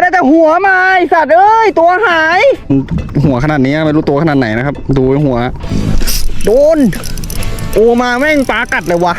ได้แต่หัวมาไอสัตว์เอ้ยตัวหาย หัวขนาดนี้ไม่รู้ตัวขนาดไหนนะครับ ดูหัว โดน โอมาแม่งปลากัดเลยวะ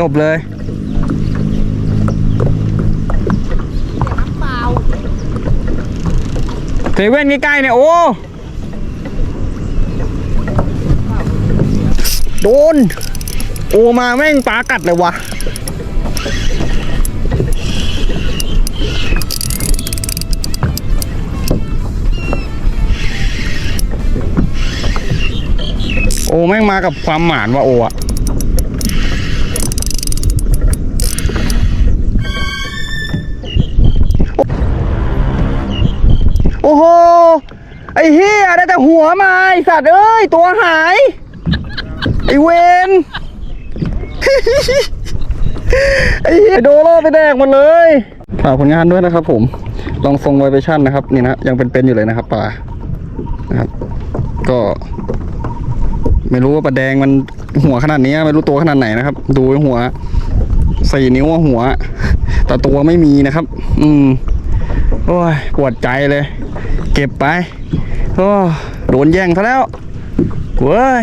จบเลยเซเว่นใกล้ๆเนี่ย โอ้ โดน โอมาแม่งปลากัดเลยวะโอแม่งมากับความหมานว่ะโออะ อ้เฮียได้แต่หัวมาไอสัตว์เอ้ย ตัวหาย ไอเวนไอ้เหี้ยโดโลไปแดกหมดเลยฝากผลงานด้วยนะครับผม ลองทรงไวเบชั่นนะครับ นี่นะยังเป็นๆอยู่เลยนะครับปลานะครับ ก็ ไม่รู้ว่าปลาแดงมันหัวขนาดนี้ไม่รู้ตัวขนาดไหนนะครับ ดูหัวสี่นิ้วหัว แต่ตัวไม่มีนะครับ อืม โอ้ย ปวดใจเลย เก็บไป โอ้โดนแย่งซะแล้วเว้ย